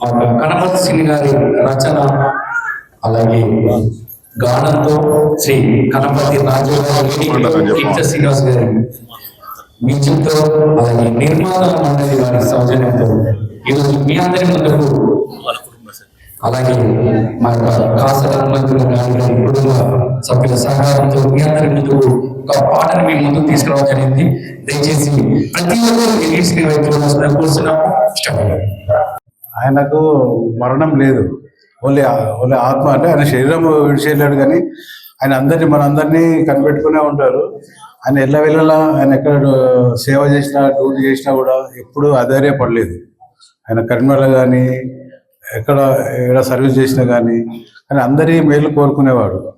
గణపతి సింగ్ గారి రచన అలాగే గానంతో శ్రీ గణపతి రాజు గారి శ్రీనివాస్ గారి మ్యూజిక్తో అలాగే నిర్మాణ మండలి వారి సౌజన్యంతో ఈరోజు మీ అందరి ముందుకు అలాగే మా యొక్క కాసల హనుమంతుల గారి కుటుంబ సభ్యుల సహకారంతో మీ అందరి ముందుకు ఒక పాటను మీ ముందుకు తీసుకురావడం జరిగింది. దయచేసి ప్రతి ఒక్కరు రీడ్స్ని వైపు కూర్చున్నాము. ఇష్టపడారు ఆయనకు మరణం లేదు. ఓన్లీ ఓన్లీ ఆత్మ అంటే ఆయన శరీరం విడిచేయలేడు కానీ ఆయన అందరినీ మనందరినీ కనిపెట్టుకునే ఉంటారు. ఆయన ఎల్ల వెళ్ళలా ఆయన ఎక్కడ సేవ చేసినా డ్యూటీ చేసినా కూడా ఎప్పుడు పడలేదు ఆయన కరీంనగర్ కానీ ఎక్కడ ఎక్కడ సర్వీస్ చేసినా కానీ కానీ అందరి మేలు కోరుకునేవాడు.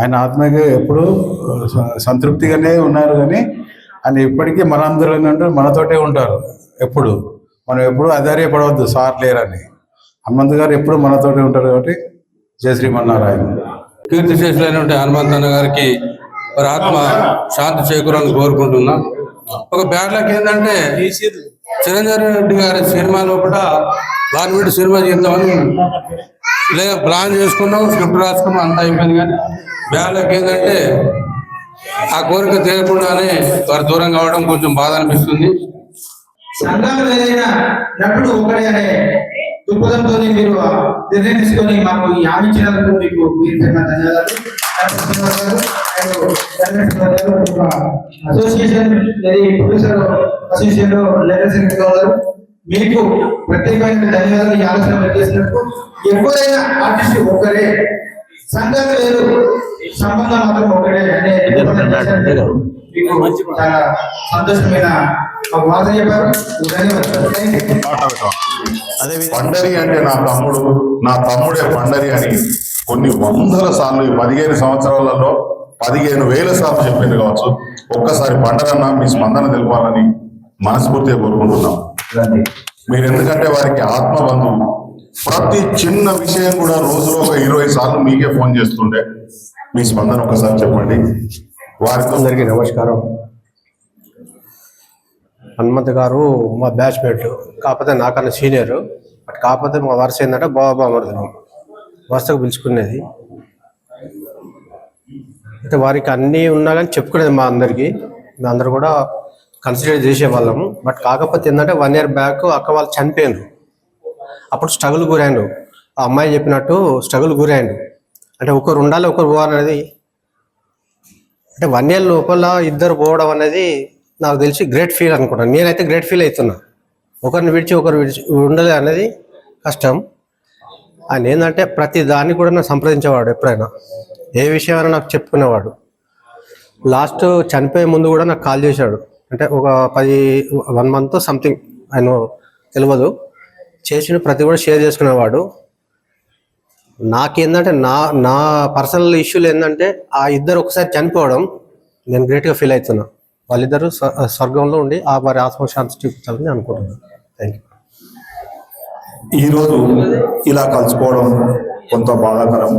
ఆయన ఆత్మకి ఎప్పుడు స- సంతృప్తిగానే ఉన్నారు కానీ ఆయన ఇప్పటికీ మనందరూ ఉంటారు మనతోటే ఉంటారు ఎప్పుడు. మనం ఎప్పుడు పడవద్దు సార్ లేరని. హనుమంత్ గారు ఎప్పుడు మనతోటే ఉంటారు కాబట్టి జయ శ్రీమన్నారాయణ. కీర్తి శేషులైనటువంటి హనుమంతన్న గారికి మరి ఆత్మ శాంతి చేకూరాలని కోరుకుంటున్నా. ఒక బ్యాడ్ లక్ ఏంటంటే చిరంజీవి రెడ్డి గారి సినిమా లోపల బాలీవుడ్ సినిమా చేద్దామని లేదా ప్లాన్ చేసుకున్నాం స్క్రిప్ట్ రాసుకున్నాం అంతా అయిపోయింది కానీ బ్యాడ్ లక్ ఏంటంటే ఆ కోరిక తీరకుండానే వారు దూరం కావడం కొంచెం బాధ అనిపిస్తుంది. సంఘాలు ఏదైనా నటుడు ఒకడే అనే దృక్పథంతో మీరు నిర్ణయించుకొని తీసుకొని మాకు ఈ మీకు ధన్యవాదాలు. అసోసియేషన్ ప్రొఫెసర్ అసోసియేషన్ లెటర్ గారు మీకు ప్రత్యేకమైన ధన్యవాదాలు ఈ ఆలోచన చేసినట్టు ఎవరైనా ఆర్టిస్ట్ ఒక్కరే సంఘం వేరు సంబంధం మాత్రం ఒకటే అనే మీకు చాలా సంతోషమైన పండరి అంటే నా తమ్ముడు నా తమ్ముడే పండరి అని కొన్ని వందల సార్లు ఈ పదిహేను సంవత్సరాలలో పదిహేను వేల సార్లు చెప్పింది కావచ్చు. ఒక్కసారి పండరన్న మీ స్పందన తెలపాలని మనస్ఫూర్తిగా కోరుకుంటున్నాం. మీరు ఎందుకంటే వారికి ఆత్మ బంధువు ప్రతి చిన్న విషయం కూడా రోజులో ఒక ఇరవై సార్లు మీకే ఫోన్ చేస్తుండే మీ స్పందన ఒకసారి చెప్పండి. వారితో అందరికీ నమస్కారం. హనుమంత్ గారు మా బ్యాచ్ మేట్ కాకపోతే నాకన్నా సీనియర్ బట్ కాకపోతే మా వరుస ఏంటంటే బాబామర్దనం వరుసకు పిలుచుకునేది. అయితే వారికి అన్నీ ఉన్నా కానీ చెప్పుకునేది మా అందరికి. మేము అందరు కూడా కన్సిడర్ చేసేవాళ్ళము బట్ కాకపోతే ఏంటంటే వన్ ఇయర్ బ్యాక్ అక్క వాళ్ళు చనిపోయారు అప్పుడు స్ట్రగుల్ గురాయండు ఆ అమ్మాయి చెప్పినట్టు స్ట్రగుల్ గురాయండు అంటే ఒకరు ఉండాలి ఒకరు పోవాలనేది. అంటే వన్ ఇయర్ లోపల ఇద్దరు పోవడం అనేది నాకు తెలిసి గ్రేట్ ఫీల్ అనుకుంటాను నేనైతే గ్రేట్ ఫీల్ అవుతున్నా. ఒకరిని విడిచి ఒకరు విడిచి ఉండలే అనేది కష్టం. ఆయన ఏంటంటే ప్రతి దాన్ని కూడా నన్ను సంప్రదించేవాడు ఎప్పుడైనా. ఏ విషయమైనా నాకు చెప్పుకునేవాడు. లాస్ట్ చనిపోయే ముందు కూడా నాకు కాల్ చేశాడు. అంటే ఒక పది వన్ మంత్ సంథింగ్ ఆయన తెలియదు చేసిన ప్రతి కూడా షేర్ చేసుకునేవాడు. నాకేందంటే నా నా పర్సనల్ ఇష్యూలు ఏంటంటే ఆ ఇద్దరు ఒకసారి చనిపోవడం నేను గ్రేట్గా ఫీల్ అవుతున్నా. వాళ్ళిద్దరూ స్వర్గంలో ఉండి ఆ వారి ఆత్మశాంతి చూపించాలని అనుకుంటున్నాను. థ్యాంక్ యూ ఈరోజు ఇలా కలుసుకోవడం కొంత బాధాకరం.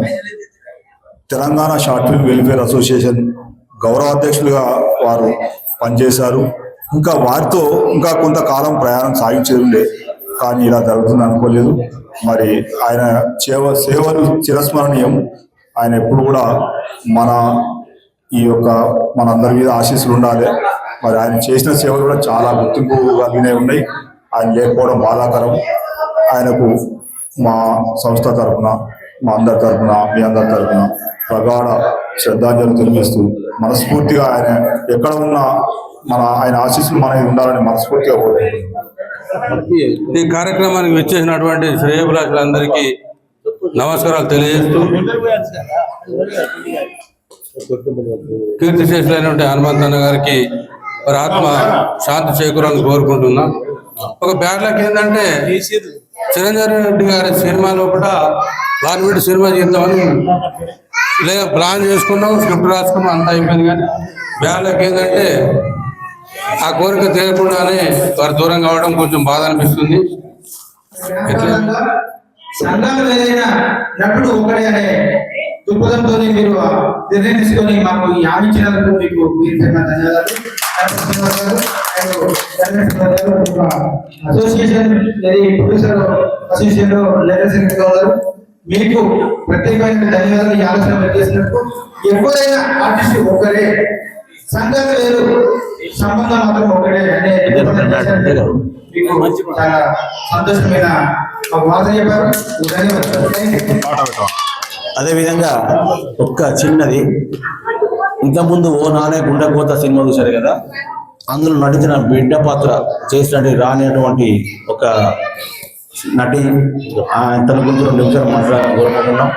Telangana short film welfare association గౌరవ అధ్యక్షులుగా వారు పనిచేశారు. ఇంకా వారితో ఇంకా కొంతకాలం ప్రయాణం సాగించేది కానీ ఇలా జరుగుతుంది అనుకోలేదు. మరి ఆయన సేవ సేవలు చిరస్మరణీయం. ఆయన ఎప్పుడు కూడా మన ఈ యొక్క మనందరి మీద ఆశీస్సులు ఉండాలి. మరి ఆయన చేసిన సేవలు కూడా చాలా గుర్తింపు కలిగినవి ఉన్నాయి. ఆయన లేకపోవడం బాధాకరం. ఆయనకు మా సంస్థ తరపున మా అందరి తరపున మీ అందరి తరపున ప్రగాఢ శ్రద్ధాంజలి తెలిపిస్తూ మనస్ఫూర్తిగా ఆయన ఎక్కడ ఉన్నా మన ఆయన ఆశీస్సులు మన ఉండాలని మనస్ఫూర్తిగా కోరుకుంటున్నాం. ఈ కార్యక్రమానికి వచ్చేసినటువంటి శ్రేయభిలాషులందరికీ నమస్కారాలు తెలియజేస్తూ కీర్తి శేషులైనటువంటి హనుమంతన్న గారికి మరి ఆత్మ శాంతి చేకూరాలని కోరుకుంటున్నాం. ఒక బ్యాడ్లకి ఏంటంటే చిరంజీవి రెడ్డి గారి సినిమా లోపల వారి సినిమా చేద్దామని లేదా ప్లాన్ చేసుకున్నాం స్క్రిప్ట్ రాసుకున్నాం అంతా అయిపోయింది కానీ బ్యాడ్లకి ఏంటంటే ఆ కోరిక తీరకుండానే వారు దూరం కావడం కొంచెం బాధ అనిపిస్తుంది. ఎట్లా? సంఘాలు ఏదైనా నటుడు ఒకడే అనే దృక్పథంతో మీరు నిర్ణయం తీసుకొని మాకు హామీ ఇచ్చినందుకు మీకు మీరు ధన్యవాదాలు. అసోసియేషన్ ప్రొడ్యూసర్ అసోసియేషన్ గారు మీకు ప్రత్యేకమైన ధన్యవాదాలు ఈ ఆలోచన చేసినట్టు ఎవరైనా ఆర్టిస్ట్ ఒక్కరే సంఘం వేరు సంబంధం మాత్రం ఒకటే అనే మీకు చాలా సంతోషమైన you. అదేవిధంగా ఒక్క చిన్నది. ఇంతకుముందు ఓ నానే గుండెకోత సినిమా చూశారు కదా? అందులో నటించిన బిడ్డ పాత్ర చేసినటువంటి రానిటువంటి ఒక నటి ఆ, తన గురించి రెండు నిమిషాలు మాట్లాడాలని కోరుకుంటున్నాం.